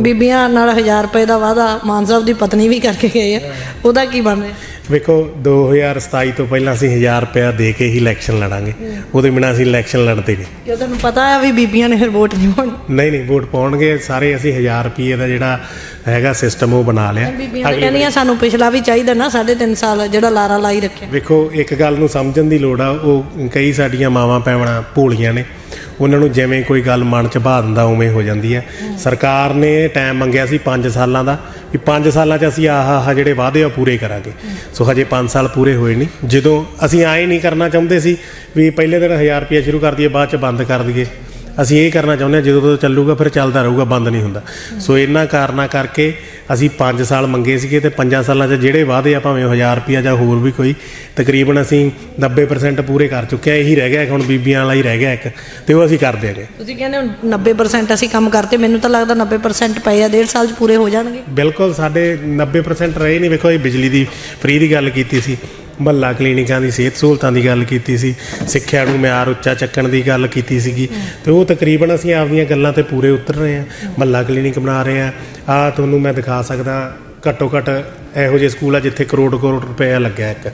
ਬੀਬੀਆਂ ਨਾਲ 1000 ਰੁਪਏ ਦਾ ਵਾਅਦਾ ਮਾਨ ਸਾਹਿਬ ਦੀ ਪਤਨੀ ਵੀ ਕਰਕੇ ਗਏ ਆ। ਉਹਦਾ ਕੀ ਬਣ ਰਿਹਾ? ਵੇਖੋ 2027 ਤੋਂ ਪਹਿਲਾਂ ਅਸੀਂ 1000 ਰੁਪਇਆ ਦੇ ਕੇ ਹੀ ਇਲੈਕਸ਼ਨ ਲੜਾਂਗੇ। ਉਹਦੇ ਬਿਨਾਂ ਅਸੀਂ ਇਲੈਕਸ਼ਨ ਲੜਦੇ ਨਹੀਂ। ਕਿਉਂ ਤੁਹਾਨੂੰ ਪਤਾ ਆ ਵੀ ਬੀਬੀਆਂ ਨੇ ਫਿਰ ਵੋਟ ਨਹੀਂ ਪਾਉਣੀ। ਨਹੀਂ ਨਹੀਂ ਵੋਟ ਪਾਉਣਗੇ। ਸਾਰੇ ਅਸੀਂ 1000 ਰੁਪਏ ਦਾ ਜਿਹੜਾ ਹੈਗਾ ਸਿਸਟਮ ਉਹ ਬਣਾ ਲਿਆ। ਬੀਬੀਆਂ ਤਾਂ ਕਹਿੰਦੀਆਂ ਸਾਨੂੰ ਪਿਛਲਾ ਵੀ ਚਾਹੀਦਾ ਨਾ ਸਾਢੇ ਤਿੰਨ ਸਾਲ ਜਿਹੜਾ ਲਾਰਾ ਲਾਈ ਰੱਖਿਆ। ਵੇਖੋ ਇੱਕ ਗੱਲ ਨੂੰ ਸਮਝਣ ਦੀ ਲੋੜ ਆ ਉਹ ਕਈ ਸਾਡੀਆਂ ਮਾਵਾਂ ਪੈਵਣਾ ਭੋਲੀਆਂ ਨੇ। ਉਹਨਾਂ ਨੂੰ ਜਿਵੇਂ ਕੋਈ ਗੱਲ ਮਨ ਚ ਬਾ ਦਿੰਦਾ, ਉਵੇਂ ਹੋ ਜਾਂਦੀ ਹੈ। ਸਰਕਾਰ ਨੇ ਟਾਈਮ ਮੰਗਿਆ ਸੀ 5 ਸਾਲਾਂ ਦਾ। ਵੀ 5 ਸਾਲਾਂ 'ਚ ਅਸੀਂ ਆਹ ਆਹ ਜਿਹੜੇ ਵਾਅਦੇ ਆ ਪੂਰੇ ਕਰਾਂਗੇ। ਸੋ ਹਜੇ 5 ਸਾਲ ਪੂਰੇ ਹੋਏ ਨਹੀਂ। ਜਦੋਂ ਅਸੀਂ ਆਏ ਨਹੀਂ ਕਰਨਾ ਚਾਹੁੰਦੇ ਸੀ ਵੀ ਪਹਿਲੇ ਦਿਨ 1000 ਰੁਪਏ ਸ਼ੁਰੂ ਕਰ ਦਈਏ, ਬਾਅਦ 'ਚ ਬੰਦ ਕਰ ਦਈਏ। ਅਸੀਂ ਇਹ ਕਰਨਾ ਚਾਹੁੰਦੇ ਹਾਂ ਜਦੋਂ ਤੋਂ ਚੱਲੂਗਾ ਫਿਰ ਚੱਲਦਾ ਰਹੂਗਾ ਬੰਦ ਨਹੀਂ ਹੁੰਦਾ। ਸੋ ਇਹਨਾਂ ਕਾਰਨਾਂ ਕਰਕੇ ਅਸੀਂ 5 ਸਾਲ ਮੰਗੇ ਸੀਗੇ ਤੇ 5 ਸਾਲਾਂ 'ਚ ਜਿਹੜੇ ਵਾਅਦੇ ਆ ਭਾਵੇਂ ਉਹ 1000 ਰੁਪਿਆ ਜਾਂ ਹੋਰ ਵੀ ਕੋਈ ਤਕਰੀਬਨ ਅਸੀਂ 90% ਪੂਰੇ ਕਰ ਚੁੱਕੇ ਆ। ਇਹੀ ਰਹਿ ਗਿਆ ਹੁਣ ਬੀਬੀਆਂ ਵਾਲਾ ਹੀ ਰਹਿ ਗਿਆ ਇੱਕ ਤੇ ਉਹ ਅਸੀਂ ਕਰ ਦਿਆਂਗੇ। ਤੁਸੀਂ ਕਹਿੰਦੇ ਹੋ 90% ਅਸੀਂ ਕੰਮ ਕਰਤੇ ਮੈਨੂੰ ਤਾਂ ਲੱਗਦਾ 90% ਪਏ ਆ ਡੇਢ ਸਾਲ ਚ ਪੂਰੇ ਹੋ ਜਾਣਗੇ। ਬਿਲਕੁਲ ਸਾਡੇ 90% ਰਹੇ ਨਹੀਂ। ਵੇਖੋ ਇਹ ਬਿਜਲੀ ਦੀ ਫ੍ਰੀ ਦੀ ਗੱਲ ਕੀਤੀ ਸੀ। ਮਹੱਲਾ ਕਲੀਨਿਕਾਂ ਦੀ ਸਿਹਤ ਸਹੂਲਤਾਂ ਦੀ ਗੱਲ ਕੀਤੀ ਸੀ, ਸਿੱਖਿਆ ਨੂੰ ਮਿਆਰ ਉੱਚਾ ਚੱਕਣ ਦੀ ਗੱਲ ਕੀਤੀ ਸੀਗੀ। ਤੇ ਉਹ ਤਕਰੀਬਨ ਅਸੀਂ ਆਪਦੀਆਂ ਗੱਲਾਂ ਤੇ ਪੂਰੇ ਉਤਰ ਰਹੇ ਹਾਂ, ਮਹੱਲਾ ਕਲੀਨਿਕ ਬਣਾ ਰਹੇ ਹਾਂ। ਆ ਤੁਹਾਨੂੰ ਮੈਂ ਦਿਖਾ ਸਕਦਾ, ਘੱਟੋ ਘੱਟ ਇਹੋ ਜਿਹੇ ਸਕੂਲ ਆ ਜਿੱਥੇ ਕਰੋੜ ਕਰੋੜ ਰੁਪਏ ਲੱਗਿਆ ਇੱਕ।